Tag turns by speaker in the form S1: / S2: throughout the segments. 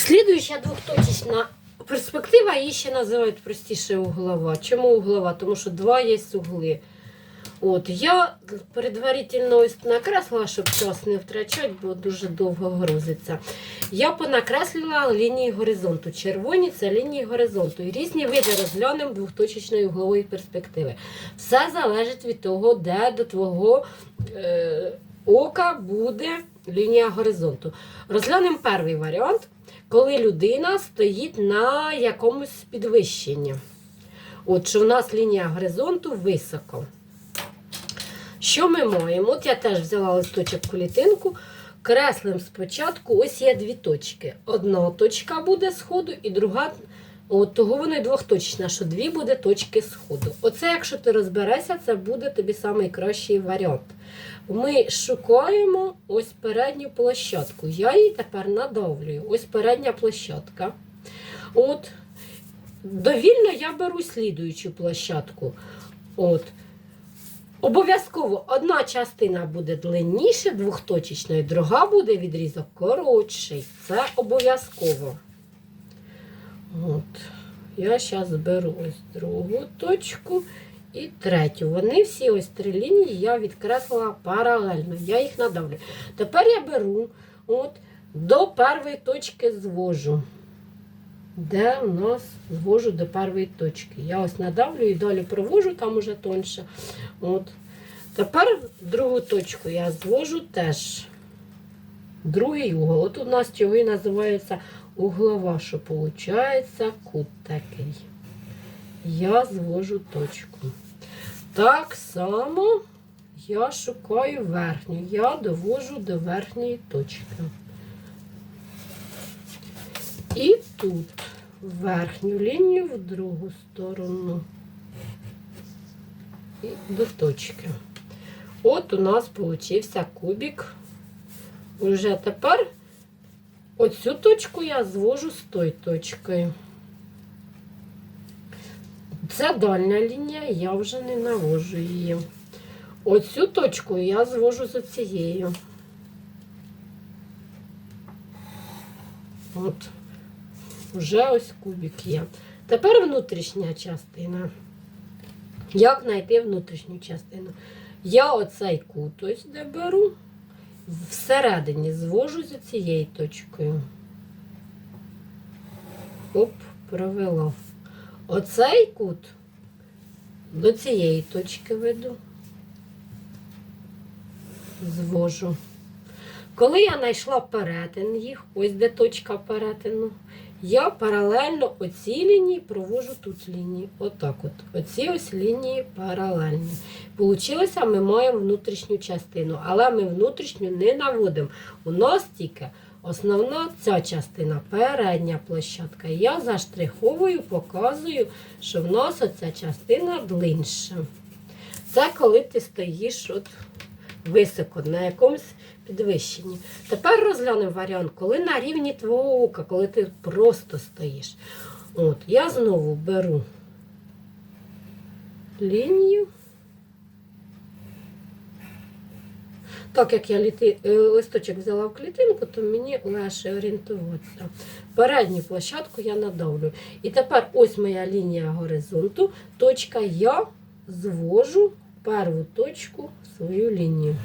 S1: Слідуюча двохточечна перспектива, її ще називають простіше углова. Чому углова? Тому що два є угли. От, я предварительно ось накреслила, щоб час не втрачати, бо дуже довго грузиться. Я понакреслила лінії горизонту. Червоні це лінії горизонту. І різні види розглянемо двохточечної углової перспективи. Все залежить від того, де до твого е, ока буде лінія горизонту. Розглянемо перший варіант, коли людина стоїть на якомусь підвищенні. От що в нас лінія горизонту високо. Що ми маємо? От я теж взяла листочок клітинку. Креслим спочатку, ось є дві точки. Одна точка буде сходу, і друга, от того воно і двохточечна, що дві буде точки сходу. Оце, якщо ти розберешся, це буде тобі найкращий варіант. Ми шукаємо ось передню площадку. Я її тепер надавлюю. Ось передня площадка. От. Довільно я беру слідуючу площадку. От. Обов'язково одна частина буде длинніше, двохточечної, друга буде відрізок коротший. Це обов'язково. От. Я зараз беру ось другу точку і третю. Вони всі ось три лінії я відкреслила паралельно. Я їх надавлю. Тепер я беру от, до першої точки звожу. Де у нас звожу до першої точки. Я ось надавлю і далі провожу, там уже тоньше. От. Тепер другу точку я звожу теж. Другий угол. От у нас цього і називається углова, що виходить кут такий. Я звожу точку. Так само я шукаю верхню. Я довожу до верхньої точки. І тут верхню лінію в другу сторону. І до точки. От у нас получився кубик. Уже тепер оцю точку я звожу з тою точкою. Це дальня лінія, я вже не навожу її. Оцю точку я звожу з цією. От, вже ось кубик є. Тепер внутрішня частина. Як знайти внутрішню частину? Я оцей кут ось де беру, всередині звожу з цією точкою. Оп, провела. Оцей кут до цієї точки веду, звожу. Коли я знайшла перетин їх, ось де точка перетину, я паралельно оцій лінії провожу тут лінії. Отак от. Оці ось лінії паралельні. Получилося, ми маємо внутрішню частину, але ми внутрішню не наводимо. У нас тільки основна ця частина, передня площадка. Я заштриховую, показую, що в нас оця частина длинша. Це коли ти стоїш от високо, на якомусь підвищенні. Тепер розглянемо варіант, коли на рівні твого ока, коли ти просто стоїш. От, я знову беру лінію. Так як я літи, е, листочок взяла в клітинку, то мені легше орієнтуватися. Передню площадку я надавлю. І тепер ось моя лінія горизонту. Точка я звожу перву точку свою лінію.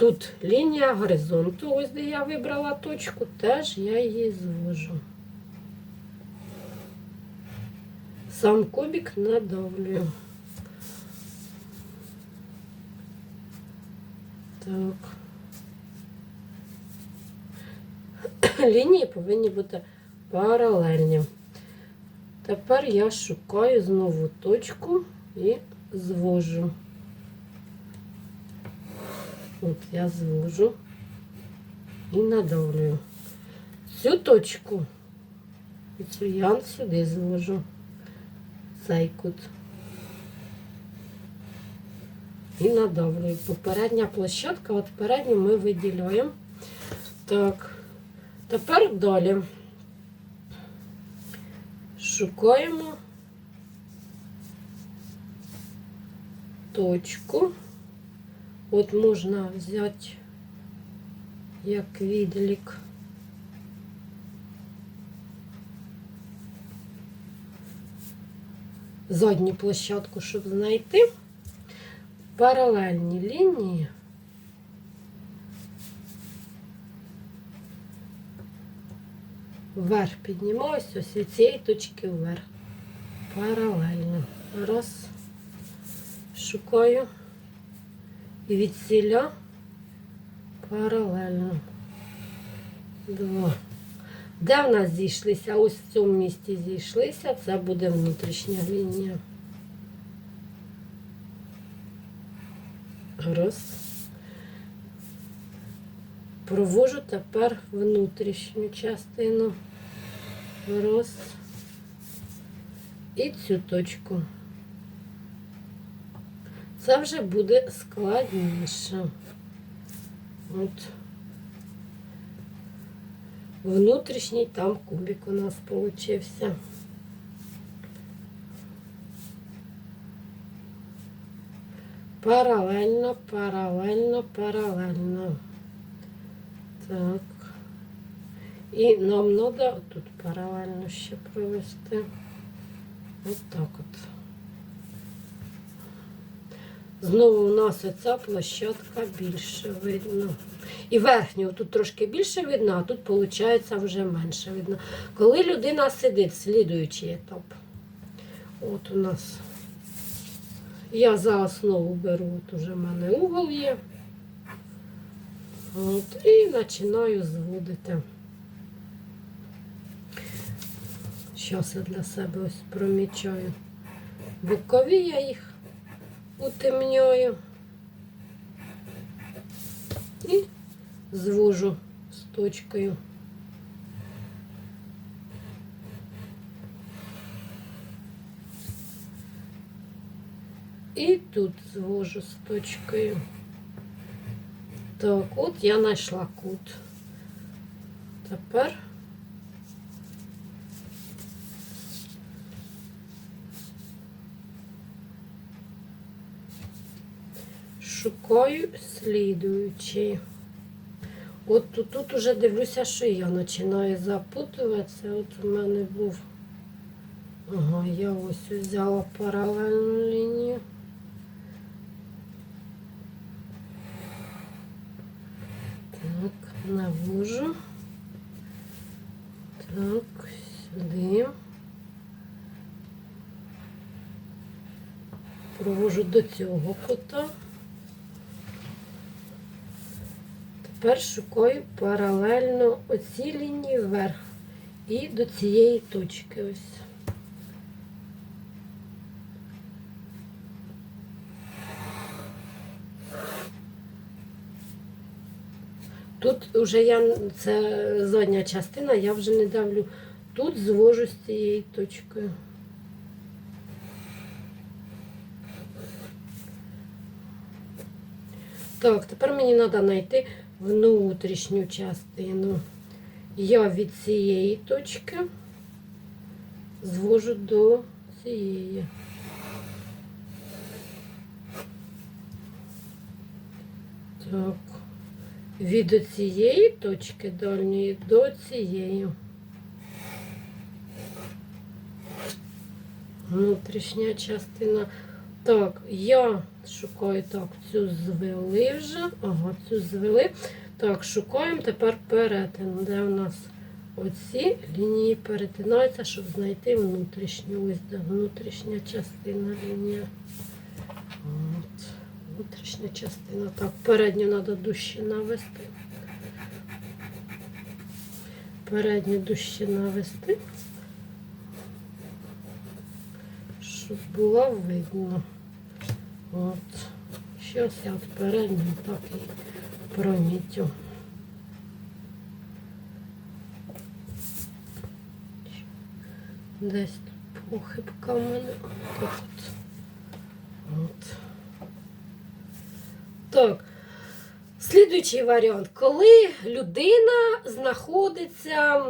S1: Тут лінія горизонту, ось де я вибрала точку, теж я її звожу. Сам кубик надавлюю. Так. Лінії повинні бути паралельні. Тепер я шукаю знову точку і звожу. От я звожу і надавлюю. Цю точку і цю я сюди звожу. Цей кут. І надавлюю. Попередня площадка, от передню ми виділяємо. Так, тепер далі шукаємо точку. От можна взяти як відлік. Задню площадку, щоб знайти паралельні лінії. Вверх піднімаюся, ось від цієї точки вверх. Паралельно. Раз. Шукаю. І від сіля паралельно. Два. Де в нас зійшлися? Ось в цьому місці зійшлися. Це буде внутрішня лінія. Раз. Провожу тепер внутрішню частину. Раз. І цю точку. Це вже буде складніше. От. Внутрішній там кубик у нас получився. Паралельно, паралельно, паралельно. Так. І нам треба тут паралельно ще провести. Ось так от. Знову у нас оця площадка більше видно. І верхню тут трошки більше видно, а тут виходить вже менше видно. Коли людина сидить, слідуючий етап. От у нас. Я за основу беру, от уже в мене угол є. От, і починаю зводити. Зараз я для себе ось промічаю. Бокові я їх утемнюю і звожу з точкою. І тут звожу з точкою. Так, от я знайшла кут. Тепер шукаю слідуючий. От тут, тут уже дивлюся, що я починаю запутуватися. От у мене був. Ага, я ось взяла паралельну лінію. Так, навожу. Так, сюди. Провожу до цього кута. Тепер шукаю паралельно оці лінії вверх і до цієї точки ось. Тут вже я, це задня частина, я вже не давлю. Тут звожу з цією точкою. Так, тепер мені треба знайти внутрішню частину. Я від цієї точки звожу до цієї. Так, від цієї точки дальньої до цієї. Внутрішня частина. Так, я шукаю так, цю звели вже. Ага, цю звели. Так, шукаємо тепер перетин, де у нас оці лінії перетинаються, щоб знайти внутрішню. Ось де внутрішня частина лінія. От, внутрішня частина. Так, передню треба дужче навести. Передню дужче навести. Щоб було видно. От. Щось я передню так і промітю. Десь тут похибка в мене. Так от. От. Так. Слідуючий варіант, коли людина знаходиться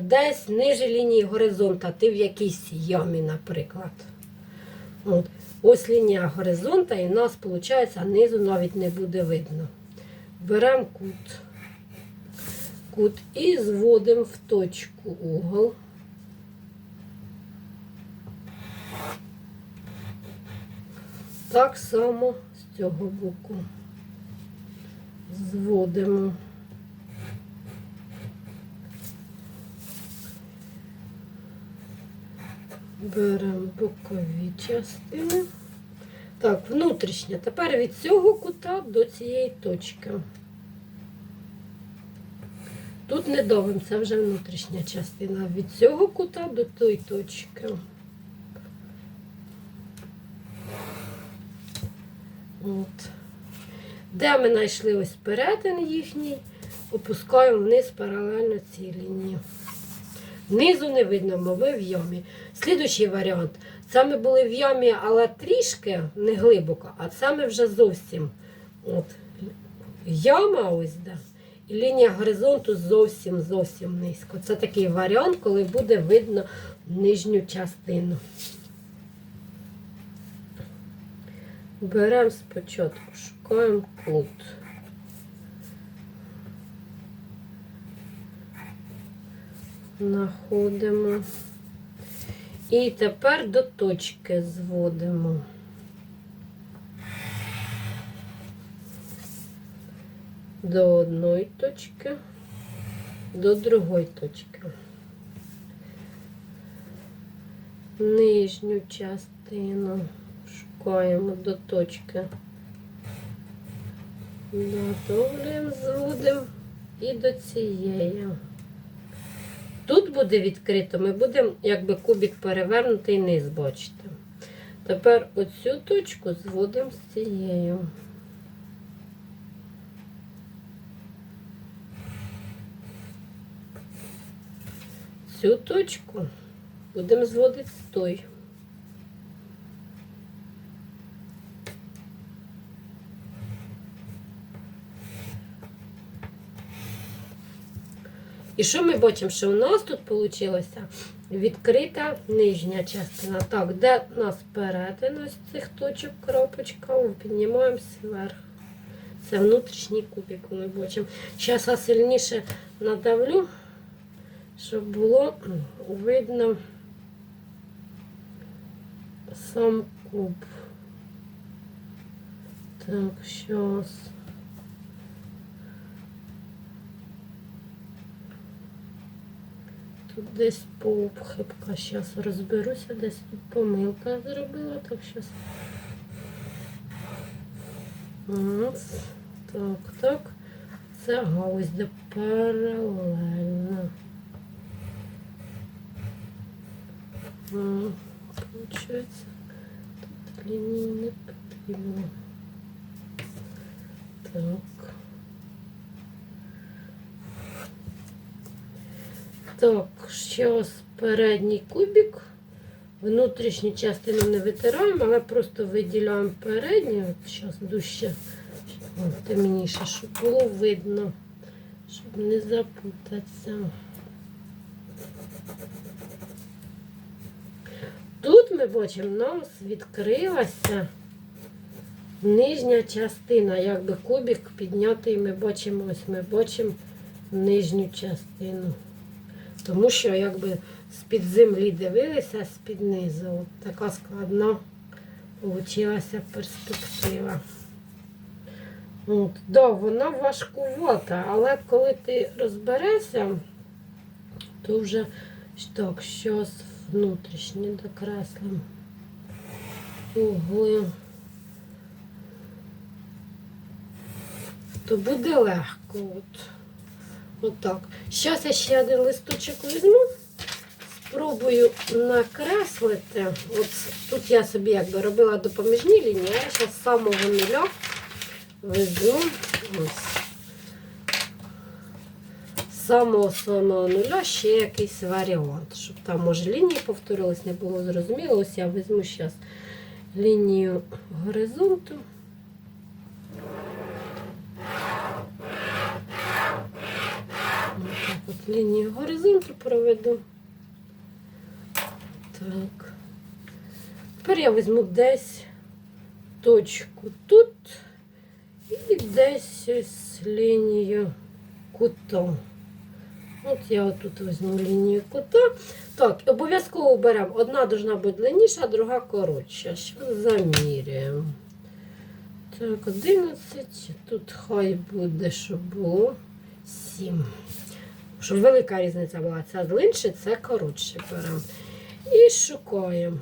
S1: десь ниже лінії горизонта, ти в якійсь ямі, наприклад. От. Ось лінія горизонта, і в нас, виходить, низу навіть не буде видно. Беремо кут. кут і зводимо в точку угол. Так само з цього боку зводимо. Беремо бокові частини. Так, внутрішня. Тепер від цього кута до цієї точки. Тут не давим, це вже внутрішня частина. Від цього кута до тої точки. От. Де ми знайшли ось перетин їхній, опускаємо вниз паралельно цій лінії. Внизу не видно, бо ви в ямі. Слідуючий варіант. Ми були в ямі, але трішки не глибоко, а ми вже зовсім. От. Яма ось де. І лінія горизонту зовсім зовсім низько. Це такий варіант, коли буде видно нижню частину. Беремо спочатку, шукаємо кут. Находимо. І тепер до точки зводимо. До одної точки, до другої точки. Нижню частину шукаємо до точки. Готовлюємо, зводимо і до цієї. Буде відкрито, ми будемо якби кубик перевернутий низ, бачите. Тепер оцю точку зводимо з цією. Цю точку будемо зводити з той. І що ми бачимо, що у нас тут вийшла відкрита нижня частина. Так, де у нас перетин ось цих точок кропочка, піднімаємося вверх. Це внутрішній кубик ми бачимо. Зараз я сильніше надавлю, щоб було видно сам куб. Так, зараз. Тут десь пообхибка. Зараз розберуся, десь помилка зробила, так зараз. Раз. Так, так. Це галузь, де паралельно. Получається, тут лінії не потрібно. Так. Так, зараз передній кубик. Внутрішню частину не витираємо, але просто виділяємо передню. Зараз дужче темніше, щоб було видно, щоб не запутатися. Тут ми бачимо, у нас відкрилася нижня частина, якби кубик піднятий, ми бачимо, ось ми бачимо нижню частину. Тому що якби з-під землі дивилися, з-під низу. От така складна вийшла перспектива. От, да, вона важкувата, але коли ти розберешся, то вже так, щось внутрішнє докреслимо. Угли. То буде легко. От. Отак. Зараз я ще один листочок візьму, спробую накреслити. От тут я собі якби робила допоміжні лінії, а я зараз з самого нуля візьму ось. З самого самого нуля ще якийсь варіант, щоб там, може, лінії повторились, не було зрозуміло. Ось я візьму зараз лінію горизонту. Так, от лінію горизонту проведу. Так. Тепер я візьму десь точку тут і десь ось лінію кута. От я отут візьму лінію кута. Так, обов'язково беремо. Одна должна бути длинніша, друга коротша. Що заміряємо. Так, 11. Тут хай буде, щоб було 7. Щоб велика різниця була. Це длинше, це коротше беремо. І шукаємо.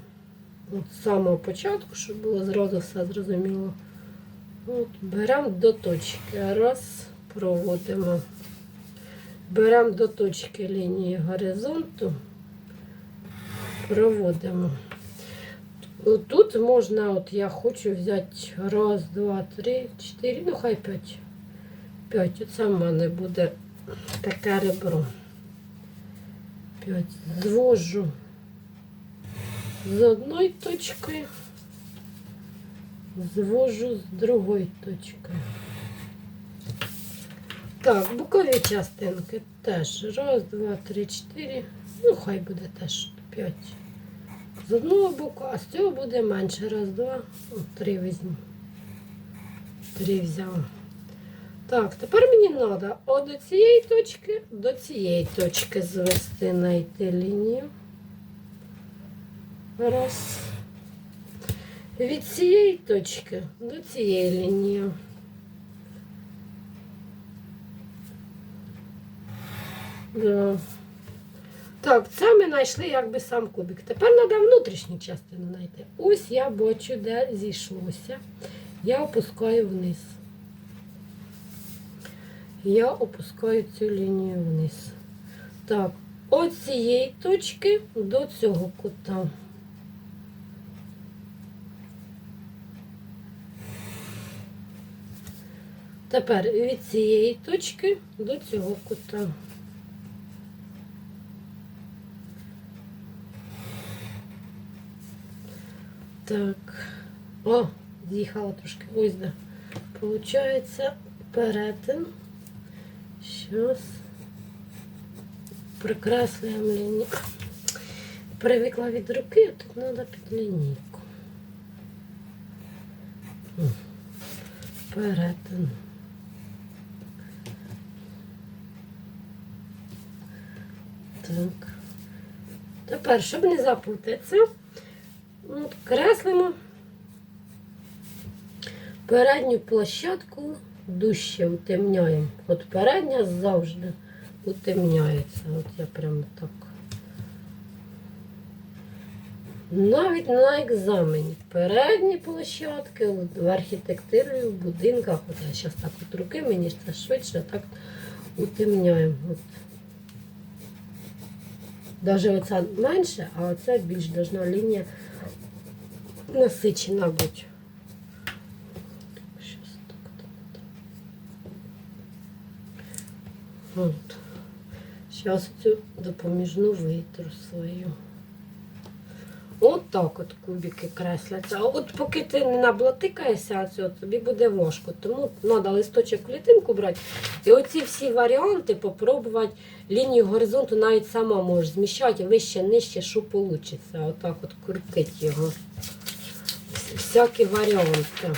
S1: От з самого початку, щоб було зразу все зрозуміло. От, беремо до точки. Раз, проводимо. Беремо до точки лінії горизонту, проводимо. Тут можна, от я хочу взяти раз, два, три, чотири, ну хай п'ять. П'ять. Оце в мене буде таке ребро. Звожу з одної точки, звожу з другої точки. Так, бокові частинки теж. Раз, два, три, чотири. Ну, хай буде теж п'ять. З одного боку, а з цього буде менше. Раз, два, О, три візьму. Три взяла. Так, тепер мені треба от до цієї точки до цієї точки звести, знайти лінію. Раз. Від цієї точки до цієї лінії. Да. Так, це ми знайшли якби сам кубик. Тепер треба внутрішню частину знайти. Ось я бачу, де зійшлося. Я опускаю вниз. Я опускаю цю лінію вниз. Так, от цієї точки до цього кута. Тепер від цієї точки до цього кута. Так. О, з'їхала трошки. Ось де. Получається перетин. Щас. Прикреслюємо лінію. Привикла від руки, а тут треба під лінійку. М. Перетин. Так. Тепер, щоб не запутатися, от креслимо передню площадку дужче утемняємо. От передня завжди утемняється. От я прямо так. Навіть на екзамені передні площадки в архітектурі, в будинках, от я зараз так от руки, мені це швидше так утемняємо. Даже оця менше, а оця більш должна лінія насичена бути. Щас так, так, так. От. Зараз цю допоміжну витру свою. От так от кубики кресляться. А от поки ти не наблатикаєшся цього, тобі буде важко. Тому треба листочок в клітинку брати. І оці всі варіанти попробувати лінію горизонту навіть сама можеш зміщати вище, нижче, що вийде. Отак от крутить його. Всякі варіанти.